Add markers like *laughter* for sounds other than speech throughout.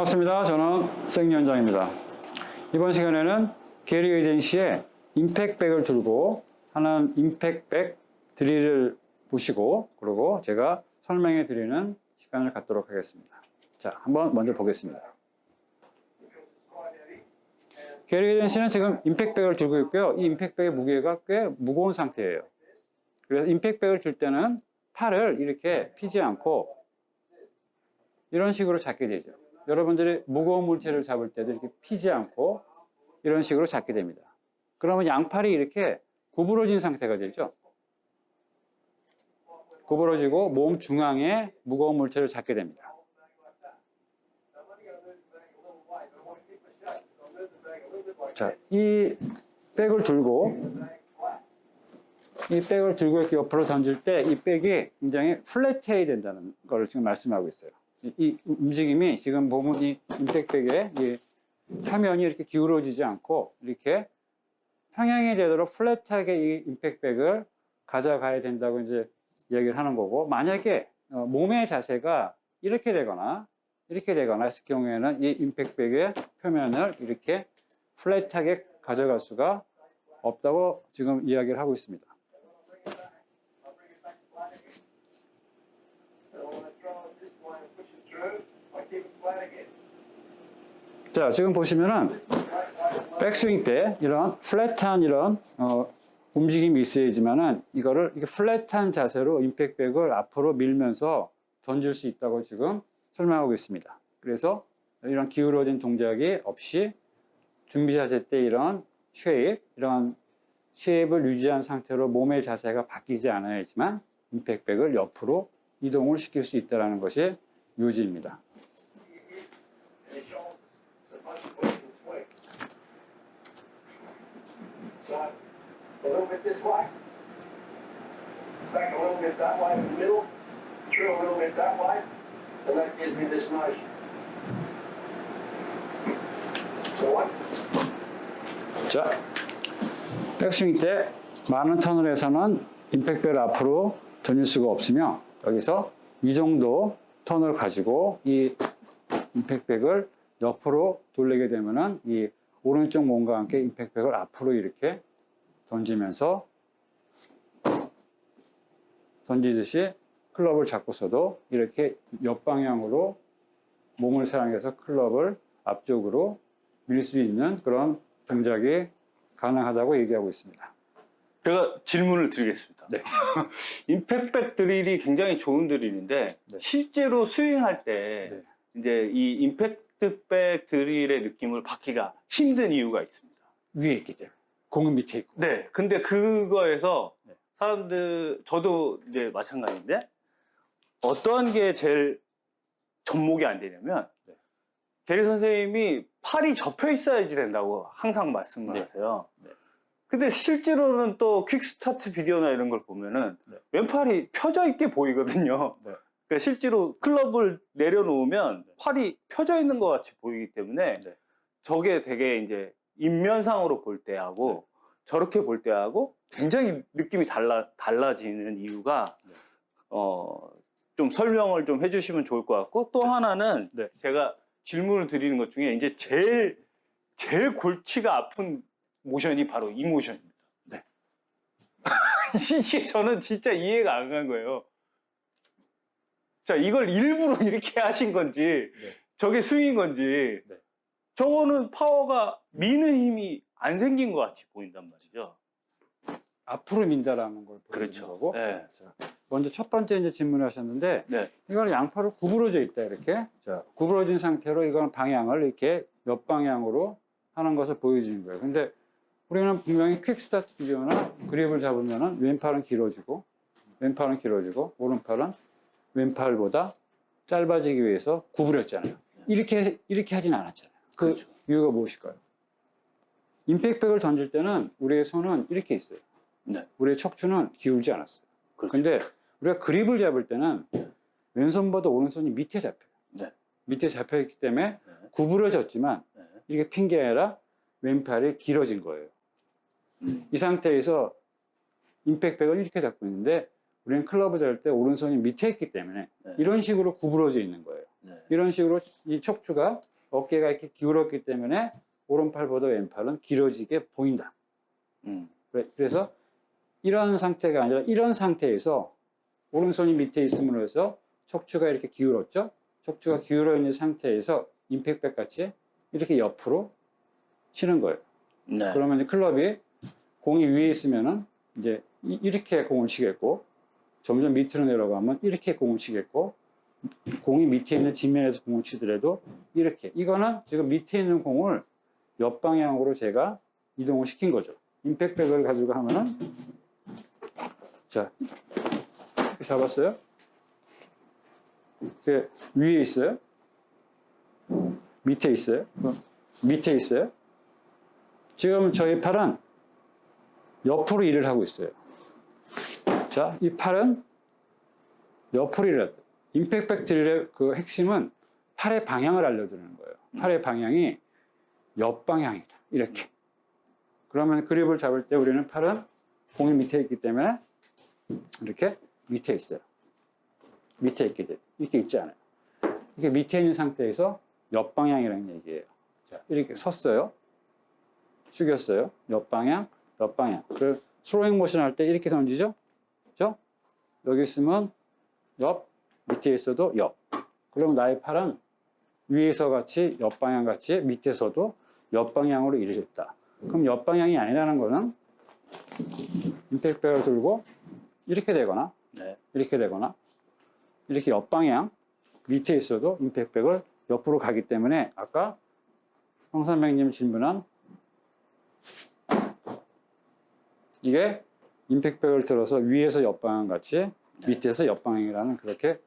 반갑습니다. 저는 생연장입니다. 이번 시간에는 게리 에이전시의 임팩백을 들고 하는 임팩백 드릴을 보시고 그리고 제가 설명해 드리는 시간을 갖도록 하겠습니다. 자, 한번 먼저 보겠습니다. 게리 에이전시는 지금 임팩백을 들고 있고요. 이 임팩백의 무게가 꽤 무거운 상태예요. 그래서 임팩백을 들 때는 팔을 이렇게 피지 않고 이런 식으로 잡게 되죠. 여러분들이 무거운 물체를 잡을 때도 이렇게 피지 않고 이런 식으로 잡게 됩니다. 그러면 양팔이 이렇게 구부러진 상태가 되죠. 구부러지고 몸 중앙에 무거운 물체를 잡게 됩니다. 자, 이 백을 들고 이 백을 들고 이렇게 옆으로 던질 때 이 백이 굉장히 플랫해야 된다는 걸 지금 말씀하고 있어요. 이, 이 움직임이 지금 보면 이 임팩백의 이 화면이 이렇게 기울어지지 않고 이렇게 평행이 되도록 플랫하게 이 임팩백을 가져가야 된다고 이제 얘기를 하는 거고 만약에 어, 몸의 자세가 이렇게 되거나 이렇게 되거나 했을 경우에는 이 임팩백의 표면을 이렇게 플랫하게 가져갈 수가 없다고 지금 이야기를 하고 있습니다. 자, 지금 보시면은 백스윙 때 이런 플랫한 이런 어, 움직임이 있어야지만은 이거를 이게 플랫한 자세로 임팩백을 앞으로 밀면서 던질 수 있다고 지금 설명하고 있습니다. 그래서 이런 기울어진 동작이 없이 준비 자세 때 이런 쉐입, 이런 쉐입을 유지한 상태로 몸의 자세가 바뀌지 않아야지만 임팩백을 옆으로 이동을 시킬 수 있다는 것이 요지입니다. So a little bit this way, back a little bit that way in the middle, through a little bit that way, and that gives me this motion. So what? 자, 백스윙 때 많은 해서는 임팩트를 앞으로 던질 수가 없으며 여기서 이 정도 턴을 가지고 이 임팩백을 옆으로 돌리게 되면은 이 오른쪽 몸과 함께 임팩백을 앞으로 이렇게 던지면서 던지듯이 클럽을 잡고서도 이렇게 옆방향으로 몸을 사용해서 클럽을 앞쪽으로 밀 수 있는 그런 동작이 가능하다고 얘기하고 있습니다. 제가 질문을 드리겠습니다. 네. *laughs* 임팩백 드릴이 굉장히 좋은 드릴인데 네. 실제로 스윙할 때 네. 이제 이 임팩트백 드릴의 느낌을 받기가 힘든 이유가 있습니다. 위에 있기 때문에 공은 밑에 있고 네. 근데 그거에서 네. 사람들 저도 이제 마찬가지인데 어떠한 게 제일 접목이 안 되냐면 네. 게리 선생님이 팔이 접혀 있어야지 된다고 항상 말씀을 네. 하세요. 네. 근데 실제로는 또 퀵스타트 비디오나 이런 걸 보면은 네. 왼팔이 펴져 있게 보이거든요. 네. 그러니까 실제로 클럽을 내려놓으면 네. 팔이 펴져 있는 것 같이 보이기 때문에 네. 저게 되게 이제 인면상으로 볼 때하고 네. 저렇게 볼 때하고 굉장히 느낌이 달라 달라지는 이유가 네. 어, 좀 설명을 좀 해주시면 좋을 것 같고 또 하나는 네. 제가 질문을 드리는 것 중에 이제 제일 제일 골치가 아픈 모션이 바로 이 모션입니다. 네. *laughs* 이게 저는 진짜 이해가 안 간 거예요. 자, 이걸 일부러 이렇게 하신 건지, 네. 저게 스윙인 건지, 네. 저거는 파워가 미는 힘이 안 생긴 것 같이 보인단 말이죠. 앞으로 민다라는 걸 보여주는 그렇죠. 거고 네. 자, 먼저 첫 번째 이제 질문하셨는데 네. 이걸 양팔을 구부러져 있다 이렇게 자 구부러진 상태로 이건 방향을 이렇게 옆 방향으로 하는 것을 보여주는 거예요. 근데 우리는 분명히 퀵 스타트 비디오나 그립을 잡으면은 왼팔은 길어지고 왼팔은 길어지고 오른팔은 왼팔보다 짧아지기 위해서 구부렸잖아요. 이렇게 이렇게 하진 않았잖아요. 그 그렇죠. 이유가 무엇일까요? 임팩백을 던질 때는 우리의 손은 이렇게 있어요. 네. 우리의 척추는 기울지 않았어요. 그렇죠. 근데 우리가 그립을 잡을 때는 왼손보다 오른손이 밑에 잡혀요. 네. 밑에 잡혀 있기 때문에 네. 구부러졌지만 네. 이렇게 핀 게 아니라 왼팔이 길어진 거예요. 음. 이 상태에서 임팩백을 이렇게 잡고 있는데 우리는 클럽을 잡을 때 오른손이 밑에 있기 때문에 네. 이런 식으로 구부러져 있는 거예요. 네. 이런 식으로 이 척추가 어깨가 이렇게 기울었기 때문에 오른팔보다 왼팔은 길어지게 보인다. 음. 그래- 그래서 이런 상태가 아니라 이런 상태에서 오른손이 밑에 있음으로 해서 척추가 이렇게 기울었죠? 척추가 기울어 있는 상태에서 임팩백 같이 이렇게 옆으로 치는 거예요. 네. 그러면 이제 클럽이 공이 위에 있으면은 이제 이- 이렇게 공을 치겠고 점점 밑으로 내려가면 이렇게 공을 치겠고 공이 밑에 있는 지면에서 공을 치더라도 이렇게. 이거는 지금 밑에 있는 공을 옆 방향으로 제가 이동을 시킨 거죠. 임팩백을 가지고 하면은 자 잡았어요? 그 위에 있어요? 밑에 있어요? 어, 밑에 있어요? 지금 저희 팔은 옆으로 일을 하고 있어요. 자, 이 팔은 옆으로 일을 임팩백 드릴의 그 핵심은 팔의 방향을 알려드리는 거예요. 팔의 방향이 옆방향이다. 이렇게. 그러면 그립을 잡을 때 우리는 팔은 공이 밑에 있기 때문에 이렇게 밑에 있어요. 밑에 있게 돼. 이렇게 있지 않아요. 이렇게 밑에 있는 상태에서 옆방향이라는 얘기예요. 자, 이렇게 섰어요. 숙였어요. 옆방향, 옆방향. 그 스로잉 모션 할 때 이렇게 던지죠? 그죠? 여기 있으면 옆, 밑에 있어도 옆. 그럼 나의 팔은 위에서 같이 옆방향 같이 밑에서도 옆방향으로 했다. 그럼 옆방향이 아니라는 거는 임팩백을 들고 이렇게 되거나 네. 이렇게 되거나 이렇게 옆방향 밑에 있어도 임팩백을 옆으로 가기 때문에 아까 황선백님 질문한 이게 임팩백을 들어서 위에서 옆방향 같이 밑에서 옆방향이라는 그렇게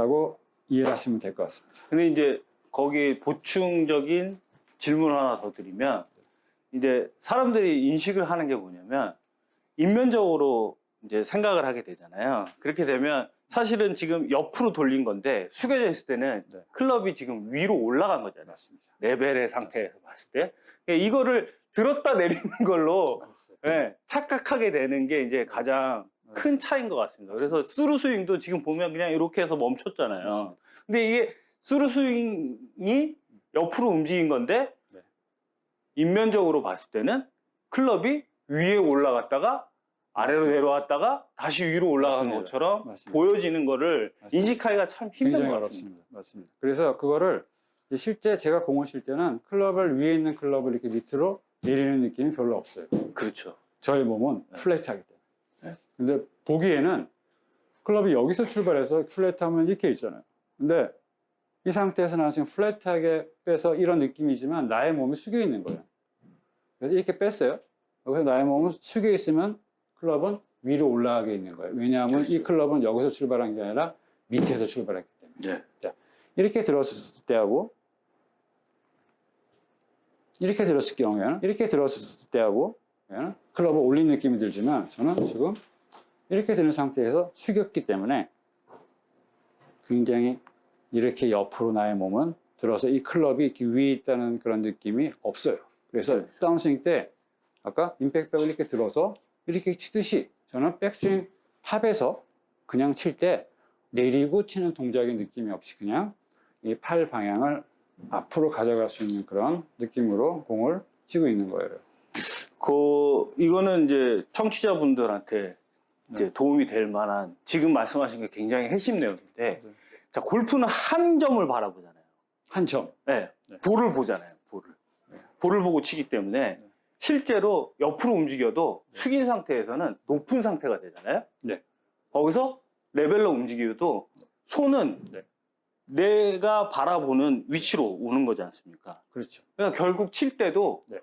라고 이해하시면 될 것 같습니다. 근데 이제 거기 보충적인 질문 하나 더 드리면 이제 사람들이 인식을 하는 게 뭐냐면 인면적으로 이제 생각을 하게 되잖아요. 그렇게 되면 사실은 지금 옆으로 돌린 건데 숙여져 있을 때는 네. 클럽이 지금 위로 올라간 거잖아요. 맞습니다. 레벨의 상태에서 봤을 때 그러니까 이거를 들었다 내리는 걸로 예, 착각하게 되는 게 이제 가장 큰 차이인 것 같습니다. 그래서 스루 스윙도 지금 보면 그냥 이렇게 해서 멈췄잖아요. 근데 이게 스루 스윙이 옆으로 움직인 건데 네. 인면적으로 봤을 때는 클럽이 위에 올라갔다가 아래로. 내려왔다가 다시 위로 올라가는 맞습니다. 것처럼 맞습니다. 보여지는 거를 맞습니다. 인식하기가 참 힘든 것 같습니다. 맞습니다. 그래서 그거를 실제 제가 공을 칠 때는 클럽을 위에 있는 클럽을 이렇게 밑으로 내리는 느낌이 별로 없어요. 그렇죠. 저의 몸은 네. 플랫하기 때문에. 근데 보기에는 클럽이 여기서 출발해서 플랫하면 이렇게 있잖아요. 근데 이 상태에서 나는 지금 플랫하게 빼서 이런 느낌이지만 나의 몸이 숙여 있는 거예요. 그래서 이렇게 뺐어요. 여기서 나의 몸은 숙여 있으면 클럽은 위로 올라가게 있는 거예요. 왜냐하면 이 그렇죠. 클럽은 여기서 출발한 게 아니라 밑에서 출발했기 때문에. 네. 이렇게 들었을 때하고 이렇게 들었을 경우에는 이렇게 들었을 때하고 는 클럽을 올린 느낌이 들지만 저는 지금 이렇게 드는 상태에서 숙였기 때문에 굉장히 이렇게 옆으로 나의 몸은 들어서 이 클럽이 이렇게 위에 있다는 그런 느낌이 없어요. 그래서 네. 다운스윙 때 아까 임팩백을 이렇게 들어서 이렇게 치듯이 저는 백스윙 탑에서 그냥 칠 때 내리고 치는 동작의 느낌이 없이 그냥 이 팔 방향을 앞으로 가져갈 수 있는 그런 느낌으로 공을 치고 있는 거예요. 그 이거는 이제 청취자분들한테 이제 네. 도움이 될 만한 지금 말씀하신 게 굉장히 핵심 내용인데 네. 자 골프는 한 점을 바라보잖아요. 한 점. 네. 네. 볼을 보잖아요. 볼을 네. 볼을 보고 치기 때문에 실제로 옆으로 움직여도 숙인 상태에서는 높은 상태가 되잖아요. 네. 거기서 레벨로 움직여도 손은 네. 내가 바라보는 위치로 오는 거지 않습니까? 그렇죠. 그러니까 결국 칠 때도 네.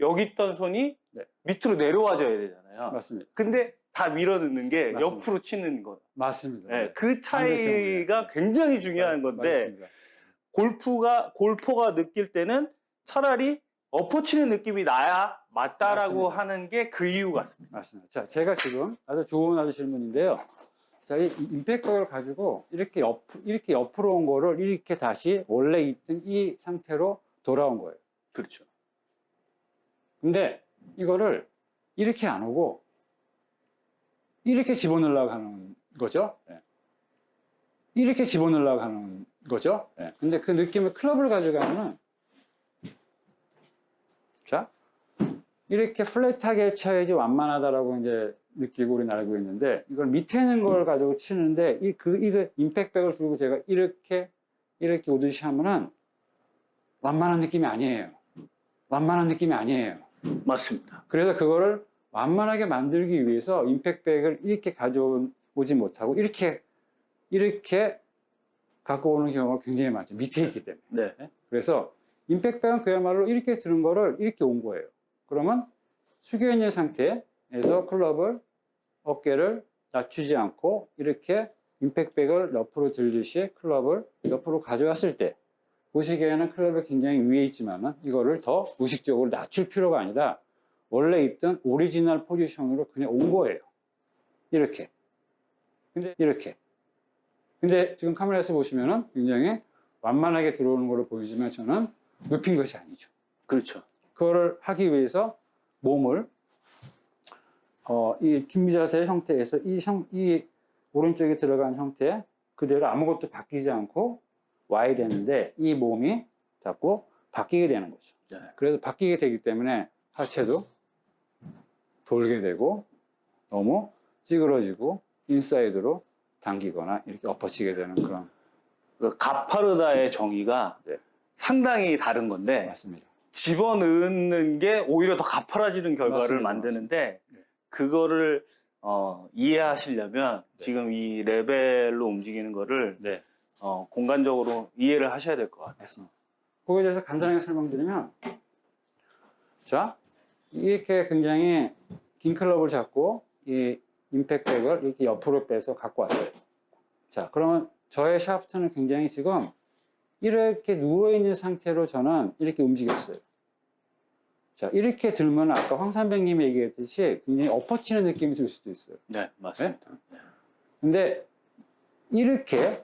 여기 있던 손이 네. 밑으로 내려와줘야 되잖아요. 맞습니다. 근데 다 밀어넣는 게 맞습니다. 옆으로 치는 거. 맞습니다. 네, 그 차이가 반대쪽이에요. 굉장히 중요한 건데 맞습니다. 골프가 골퍼가 느낄 때는 차라리 엎어 치는 느낌이 나야 맞다라고 맞습니다. 하는 게 그 이유 같습니다. 맞습니다. 자, 제가 지금 아주 좋은 아주 질문인데요. 자, 이 임팩트를 가지고 이렇게 옆, 이렇게 옆으로 온 거를 이렇게 다시 원래 있던 이 상태로 돌아온 거예요. 그렇죠. 근데 이거를 이렇게 안 오고 이렇게 집어넣으려고 하는 거죠. 네. 이렇게 집어넣으려고 하는 거죠. 네. 근데 그 느낌을 클럽을 가져가면은 자 이렇게 플랫하게 쳐야지 완만하다라고 이제 느끼고 우리는 알고 있는데 이걸 밑에 있는 걸 가지고 치는데 이 그 이거 임팩백을 들고 제가 이렇게 이렇게 오듯이 하면은 완만한 느낌이 아니에요. 완만한 느낌이 아니에요. 맞습니다. 그래서 그거를 완만하게 만들기 위해서 임팩백을 이렇게 가져오지 못하고 이렇게 이렇게 갖고 오는 경우가 굉장히 많죠. 밑에 있기 때문에. 네. 네? 그래서 임팩백은 그야말로 이렇게 들은 거를 이렇게 온 거예요. 그러면 숙여 있는 상태에서 클럽을 어깨를 낮추지 않고 이렇게 임팩백을 옆으로 들듯이 클럽을 옆으로 가져왔을 때 보시기에는 클럽이 굉장히 위에 있지만은 이거를 더 의식적으로 낮출 필요가 아니라 원래 있던 오리지널 포지션으로 그냥 온 거예요. 이렇게. 근데 이렇게. 근데 지금 카메라에서 보시면은 굉장히 완만하게 들어오는 걸로 보이지만 저는 눕힌 것이 아니죠. 그렇죠. 그거를 하기 위해서 몸을 어, 이 준비 자세 형태에서 이, 형, 이 오른쪽에 들어간 형태 그대로 아무것도 바뀌지 않고 와야 되는데 이 몸이 자꾸 바뀌게 되는 거죠. 네. 그래서 바뀌게 되기 때문에 하체도 돌게 되고 너무 찌그러지고 인사이드로 당기거나 이렇게 엎어치게 되는 그런 그 가파르다의 정의가 네. 상당히 다른 건데 맞습니다. 집어넣는 게 오히려 더 가파라지는 결과를 맞습니다. 만드는데 네. 그거를 어, 이해하시려면 네. 지금 이 레벨로 움직이는 거를 네. 어, 공간적으로 이해를 하셔야 될 것 같아요. 맞습니다. 그거에 대해서 간단하게 설명드리면, 자, 이렇게 굉장히 긴 클럽을 잡고 이 임팩백을 이렇게 옆으로 빼서 갖고 왔어요. 자, 그러면 저의 샤프트는 굉장히 지금 이렇게 누워있는 상태로 저는 이렇게 움직였어요. 자, 이렇게 들면 아까 황산백님이 얘기했듯이 굉장히 엎어치는 느낌이 들 수도 있어요. 네, 맞습니다. 근데 이렇게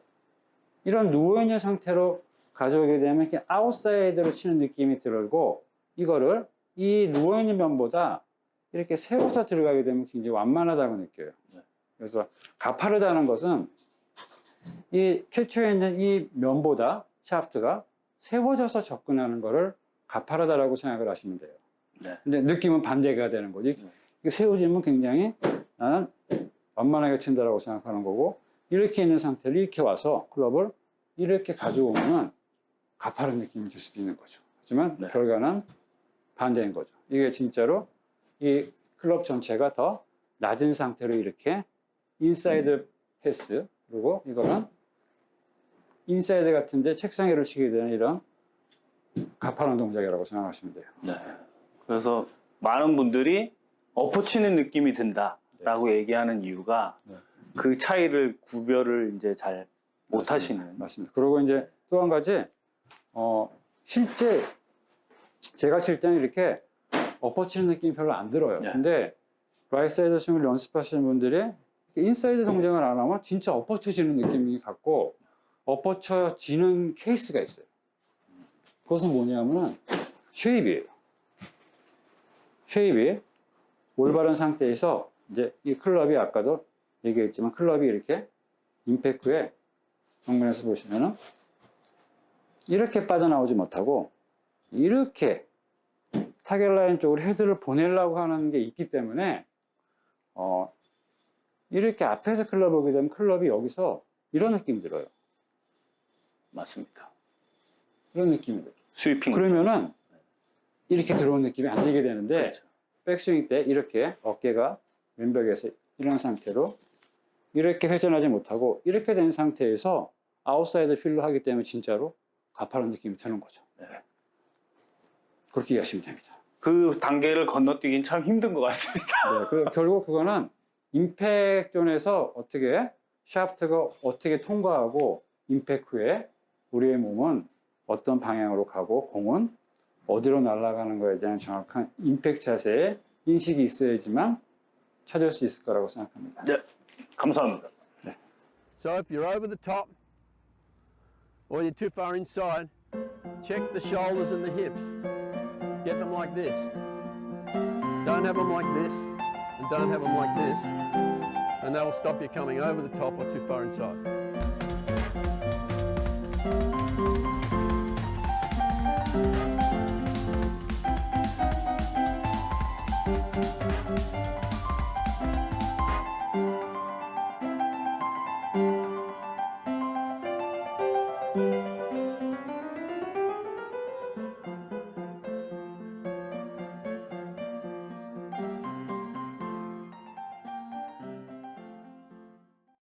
이런 누워있는 상태로 가져오게 되면 이렇게 아웃사이드로 치는 느낌이 들고 이거를 이 누워있는 면보다 이렇게 세워서 들어가게 되면 굉장히 완만하다고 느껴요. 네. 그래서 가파르다는 것은 이 최초에 있는 이 면보다 샤프트가 세워져서 접근하는 거를 가파르다라고 생각을 하시면 돼요. 네. 근데 느낌은 반대가 되는 거지. 네. 세워지면 굉장히 나는 완만하게 친다라고 생각하는 거고 이렇게 있는 상태로 이렇게 와서 클럽을 이렇게 가져오면은 가파른 느낌이 들 수도 있는 거죠. 하지만 네. 결과는 반대인 거죠. 이게 진짜로 이 클럽 전체가 더 낮은 상태로 이렇게 인사이드 패스 그리고 이거는 인사이드 같은데 책상 위로 치게 되는 이런 가파른 동작이라고 생각하시면 돼요. 네. 그래서 많은 분들이 엎어치는 느낌이 든다라고 얘기하는 이유가 네. 그 차이를 구별을 이제 잘 못하시는. 맞습니다. 그리고 이제 또 한 가지, 어, 실제 제가 칠 때는 이렇게 엎어치는 느낌이 별로 안 들어요. 네. 근데 라이사이드 스윙을 연습하시는 분들이 인사이드 동작을 안 하면 진짜 엎어쳐지는 느낌이 갖고 엎어쳐지는 케이스가 있어요. 그것은 뭐냐면은 쉐입이에요. 쉐입이 올바른 상태에서 이제 이 클럽이 아까도 얘기했지만 클럽이 이렇게 임팩트에 정면에서 보시면은 이렇게 빠져나오지 못하고 이렇게 타겟 라인 쪽으로 헤드를 보내려고 하는 게 있기 때문에 어 이렇게 앞에서 클럽 오게 되면 클럽이 여기서 이런 느낌이 들어요. 맞습니다. 이런 느낌이 들어요. 스위핑. 그러면은 이렇게 들어온 느낌이 안 들게 되는데 그렇죠. 백스윙 때 이렇게 어깨가 왼벽에서 이런 상태로 이렇게 회전하지 못하고 이렇게 된 상태에서 아웃사이드 필로 하기 때문에 진짜로 가파른 느낌이 드는 거죠. 네. 그렇게 이해하시면 됩니다. 그 단계를 건너뛰긴 참 힘든 것 같습니다. 네, 그, 결국 그거는 임팩 존에서 어떻게 샤프트가 어떻게 통과하고 임팩 후에 우리의 몸은 어떤 방향으로 가고 공은 어디로 날아가는 거에 대한 정확한 임팩 자세의 인식이 있어야지만 찾을 수 있을 거라고 생각합니다. 네. 감사합니다. So if you're over the top or you're too far inside, check the shoulders and the hips. Get them like this. Don't have them like this, and don't have them like this, and that'll stop you coming over the top or too far inside.